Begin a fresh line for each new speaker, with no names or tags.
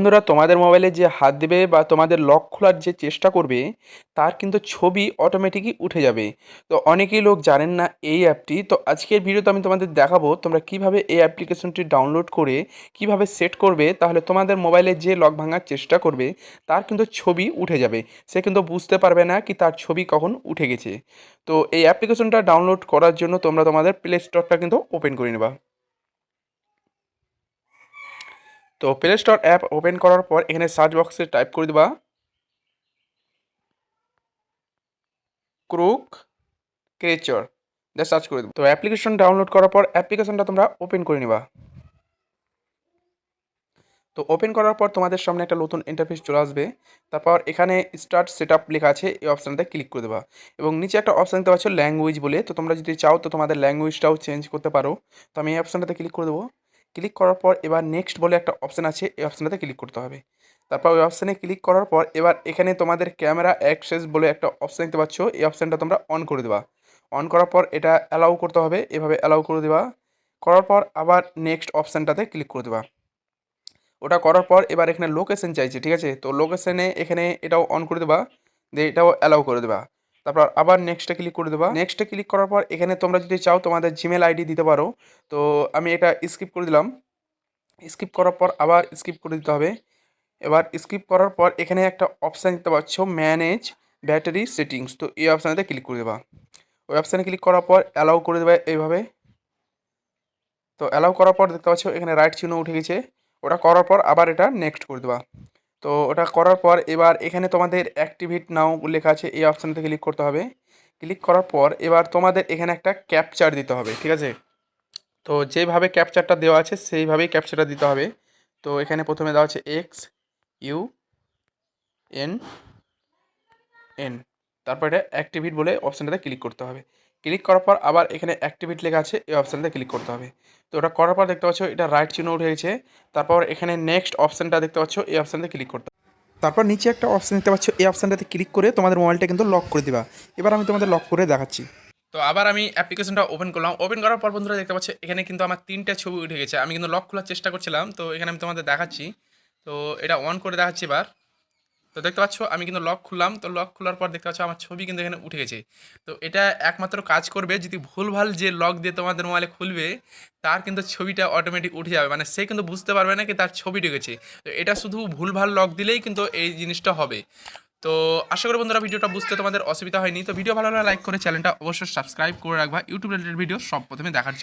বন্ধুরা, তোমাদের মোবাইলে যে হাত দেবে বা তোমাদের লক খোলার যে চেষ্টা করবে, তার কিন্তু ছবি অটোমেটিকই উঠে যাবে। তো অনেকেই লোক জানেন না এই অ্যাপটি তো আজকের ভিডিওতে আমি তোমাদের দেখাবো তোমরা কীভাবে এই অ্যাপ্লিকেশনটি ডাউনলোড করে, কীভাবে সেট করবে, তাহলে তোমাদের মোবাইলে যে লক ভাঙার চেষ্টা করবে, তার কিন্তু ছবি উঠে যাবে। সে কিন্তু বুঝতে পারবে না কি তার ছবি কখন উঠে গেছে। তো এই অ্যাপ্লিকেশনটা ডাউনলোড করার জন্য তোমরা তোমাদের প্লে স্টোরটা কিন্তু ওপেন করে নেবা। তো প্লে স্টোর অ্যাপ ওপেন করার পর এখানে সার্চ বক্সে টাইপ করে দেবা। ক্রুক ক্রেচর যা সার্চ করে দেবো। তো অ্যাপ্লিকেশন ডাউনলোড করার পর অ্যাপ্লিকেশনটা তোমরা ওপেন করে নিবা। তো ওপেন করার পর তোমাদের সামনে একটা নতুন ইন্টারফেস চলে আসবে। তারপর এখানে স্টার্ট সেট আপ লেখা আছে, এই অপশানটাতে ক্লিক করে দেবা। এবং নিচে একটা অপশান দেখতে পাচ্ছ ল্যাঙ্গুয়েজ বলে। তো তোমরা যদি চাও তো তোমাদের ল্যাঙ্গুয়েজটাও চেঞ্জ করতে পারো। তো আমি এই অপশানটাতে ক্লিক করে দেবো। ক্লিক করার পর এবার নেক্সট বলে একটা অপশান আছে, এই অপশানটাতে ক্লিক করতে হবে। তারপর ওই অপশানে ক্লিক করার পর এবার এখানে তোমাদের ক্যামেরা অ্যাক্সেস বলে একটা অপশান দেখতে পাচ্ছ, এই অপশানটা তোমরা অন করে দেবা। অন করার পর এটা অ্যালাউ করতে হবে, এভাবে অ্যালাউ করে দেবা। করার পর আবার নেক্সট অপশানটাতে ক্লিক করে দেবা। ওটা করার পর এবার এখানে লোকেশন চাইছে, ঠিক আছে? তো লোকেশনে এখানে এটাও অন করে দেবা, দিয়ে এটাও অ্যালাউ করে দেবা। তারপর আবার নেক্সটে ক্লিক করে দেবা। নেক্সটে ক্লিক করার পর এখানে তোমরা যদি চাও তোমাদের জিমেল আইডি দিতে পারো। তো আমি এটা স্কিপ করে দিলাম। স্কিপ করার পর আবার স্কিপ করে দিতে হবে। এবার স্কিপ করার পর এখানে একটা অপশান দিতে পারছ ম্যানেজ ব্যাটারি সেটিংস তো এই অপশানেতে ক্লিক করে দেবা। ওই অপশানে ক্লিক করার পর অ্যালাউ করে দেবে এইভাবে। তো অ্যালাউ করার পর দেখতে পাচ্ছ, এখানে রাইট চিহ্ন উঠে গেছে। ওটা করার পর আবার এটা নেক্সট করে দেবা। তো ওটা করার পর এবার এখানে তোমাদের অ্যাক্টিভেট নাও লেখা আছে, এই অপশানতে ক্লিক করতে হবে। ক্লিক করার পর এবার তোমাদের এখানে একটা ক্যাপচার দিতে হবে, ঠিক আছে? তো যেভাবে ক্যাপচারটা দেওয়া আছে, সেইভাবেই ক্যাপচারটা দিতে হবে। তো এখানে প্রথমে দেওয়া আছে এক্স ইউ এন এন তারপর এটা অ্যাক্টিভিট বলে অপশানটাতে ক্লিক করতে হবে। ক্লিক করার পর আবার এখানে অ্যাক্টিভিট লেখা আছে, এই অপশানটাতে ক্লিক করতে হবে। তো ওটা করার পর দেখতে পাচ্ছ, এটা রাইট চিহ্ন উঠে গেছে। তারপর এখানে নেক্সট অপশানটা দেখতে পাচ্ছ, এই অপশানটাতে ক্লিক করতে তারপর নিচে একটা অপশান দেখতে পাচ্ছ, এই অপশানটাতে ক্লিক করে তোমাদের মোবাইলটা কিন্তু লক করে দিবা। এবার আমি তোমাদের লক করে দেখাচ্ছি। তো আবার আমি অ্যাপ্লিকেশনটা ওপেন করলাম। ওপেন করার পর বন্ধুরা দেখতে পাচ্ছ, এখানে কিন্তু আমার তিনটে ছবি উঠে গেছে। আমি কিন্তু লক খোলার চেষ্টা করছিলাম। তো এখানে আমি তোমাদের দেখাচ্ছি। তো এটা অন করে দেখাচ্ছি এবার। তো দেখতে পাচ্ছ, আমি কিন্তু লক খুললাম। তো লক খোলার পর দেখতে পাচ্ছ, আমার ছবি কিন্তু এখানে উঠে গেছে। তো এটা একমাত্র কাজ করবে, যদি ভুলভাল যে লক দিয়ে তোমাদের মোবাইলে খুলবে, তার কিন্তু ছবিটা অটোমেটিক উঠে যাবে। মানে সে কিন্তু বুঝতে পারবে না কি তার ছবি ঢুকেছে তো এটা শুধু ভুলভাল লক দিলেই কিন্তু এই জিনিসটা হবে। তো আশা করি বন্ধুরা ভিডিওটা বুঝতে তোমাদের অসুবিধা হয়নি। তো ভিডিও ভালো লাগলে লাইক করে চ্যানেলটা অবশ্যই সাবস্ক্রাইব করে রাখবা। ইউটিউব রিলেটেড ভিডিও সব প্রথমে দেখার